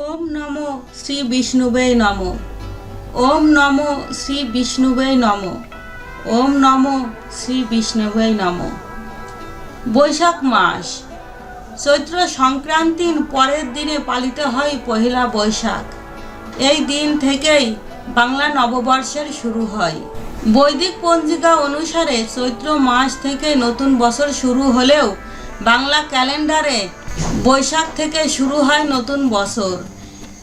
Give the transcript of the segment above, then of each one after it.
ওম নম শ্রী বিষ্ণুবে নম। ওম নম শ্রী বিষ্ণুবে নম। ওম নম শ্রী বিষ্ণুবে নম। বৈশাখ মাস। চৈত্র সংক্রান্তির পরের দিনে পালিত হয় পহেলা বৈশাখ। এই দিন থেকেই বাংলা নববর্ষের শুরু হয়। বৈদিক পঞ্জিকা অনুসারে চৈত্র মাস থেকে নতুন বছর শুরু হলেও বাংলা ক্যালেন্ডারে বৈশাখ থেকে শুরু হয় নতুন বছর।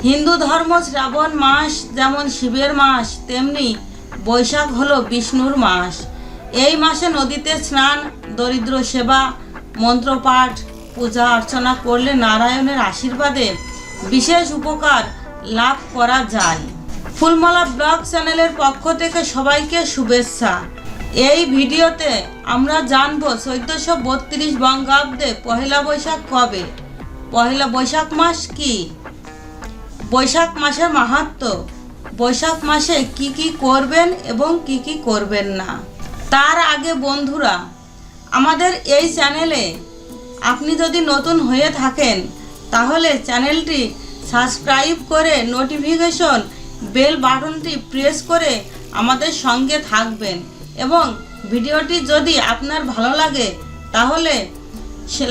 হিন্দু ধর্ম শ্রাবণ মাস যেমন শিবের মাস, তেমনি বৈশাখ হলো বিষ্ণুর মাস। এই মাসে নদীতে স্নান, দরিদ্র সেবা, মন্ত্রপাঠ, পূজা অর্চনা করলে নারায়ণের আশীর্বাদে বিশেষ উপকার লাভ করা যায়। ফুলমালা ব্লগ চ্যানেলের পক্ষ থেকে সবাইকে শুভেচ্ছা। এই ভিডিওতে আমরা জানব চৈদ্দশো বত্রিশ বঙ্গাব্দে পহেলা বৈশাখ কবে? পহেলা বৈশাখ মাস কি? বৈশাখ মাসের মাহাত্ম। বৈশাখ মাসে কি কি করবেন এবং কি কি করবেন না? তার আগে বন্ধুরা, আমাদের এই চ্যানেলে আপনি যদি নতুন হয়ে থাকেন, তাহলে চ্যানেলটি সাবস্ক্রাইব করে নোটিফিকেশন বেল বাটনটি প্রেস করে আমাদের সঙ্গে থাকবেন এবং ভিডিওটি যদি আপনার ভালো লাগে, তাহলে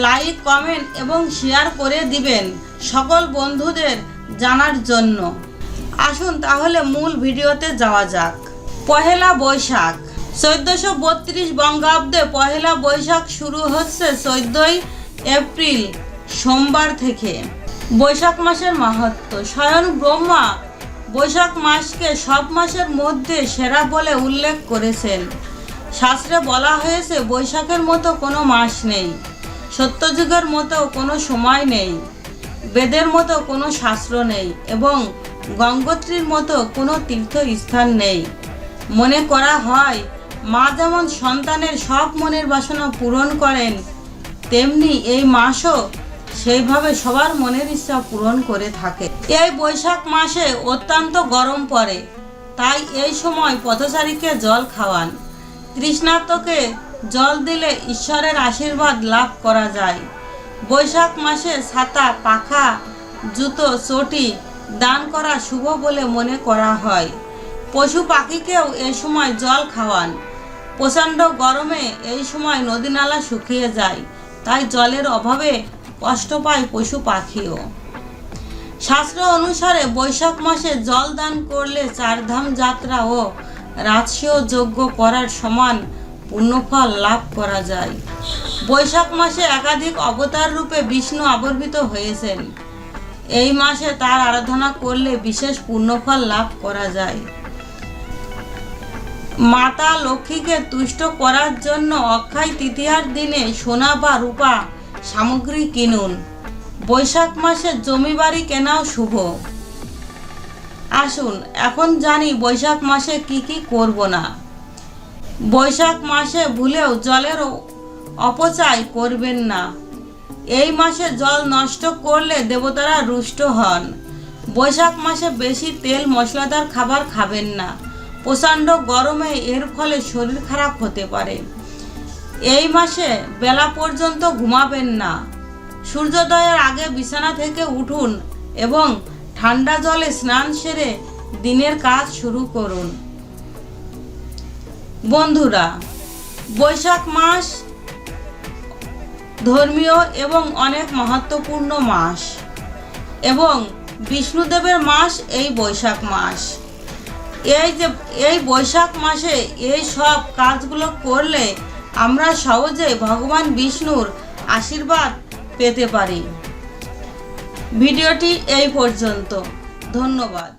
লাইক, কমেন্ট এবং শেয়ার করে দিবেন সকল বন্ধুদের জানার জন্য। আসুন তাহলে মূল ভিডিওতে যাওয়া যাক। পহেলা বৈশাখ। চোদ্দশো বত্রিশ বঙ্গাব্দে পহেলা বৈশাখ শুরু হচ্ছে চোদ্দই এপ্রিল, সোমবার থেকে। বৈশাখ মাসের মাহাত্ম। স্বয়ং ব্রহ্মা বৈশাখ মাসকে সব মাসের মধ্যে সেরা বলে উল্লেখ করেছেন। শাস্ত্রে বলা হয়েছে, বৈশাখের মতো কোনো মাস নেই। সত্যযুগের মতো কোনো সময় নেই, বেদের মতো কোনো শাস্ত্র নেই এবং গঙ্গোত্রীর মতো কোনো তীর্থস্থান নেই। মনে করা হয়, মা যেমন সন্তানের সব মনের বাসনা পূরণ করেন, তেমনি এই মাসও সেইভাবে সবার মনের ইচ্ছা পূরণ করে থাকে। এই বৈশাখ মাসে অত্যন্ত গরম পড়ে, তাই এই সময় পথচারীকে জল খাওয়ান। তৃষ্ণার্তকে জল দিলে ঈশ্বরের আশীর্বাদ লাভ করা যায়। বৈশাখ মাসে ছাতা, পাখা, জুতো, চটি দান করা শুভ বলে মনে করা হয়। পশু পাখিকেও এই সময় জল খাওয়ান। প্রচণ্ড গরমে এই সময় নদী নালা শুকিয়ে যায়, তাই জলের অভাবে কষ্ট পায় পশু পাখিও। শাস্ত্র অনুসারে বৈশাখ মাসে জল দান করলে চারধাম যাত্রা ও রাজসীয় যজ্ঞ করার সমান পুণ্যফল লাভ করা যায়। বৈশাখ মাসে একাধিক অবতার রূপে বিষ্ণু আবির্ভূত হয়েছেন। এই মাসে তার আরাধনা করলে বিশেষ পুণ্যফল লাভ করা যায়। মাতা লক্ষ্মীকে তুষ্ট করার জন্য অক্ষয় তৃতীয়ার দিনে সোনা বা রূপা সামগ্রী কিনুন। বৈশাখ মাসে জমি বাড়ি কেনাও শুভ। আসুন, এখন জানি বৈশাখ মাসে কি কি করব না। বৈশাখ মাসে ভুলেও জলের অপচয় করবেন না। এই মাসে জল নষ্ট করলে দেবতারা রুষ্ট হন। বৈশাখ মাসে বেশি তেল মশলাদার খাবার খাবেন না। প্রচণ্ড গরমে এর ফলে শরীর খারাপ হতে পারে। এই মাসে বেলা পর্যন্ত ঘুমাবেন না। সূর্যোদয়ের আগে বিছানা থেকে উঠুন এবং ঠান্ডা জলে স্নান সেরে দিনের কাজ শুরু করুন। বন্ধুরা, বৈশাখ মাস ধর্মীয় এবং অনেক মহত্বপূর্ণ মাস এবং বিষ্ণুদেবের মাস এই বৈশাখ মাস। এই যে, এই বৈশাখ মাসে এই সব কাজগুলো করলে আমরা সহজে ভগবান বিষ্ণুর আশীর্বাদ পেতে পারি। ভিডিওটি এই পর্যন্ত। ধন্যবাদ।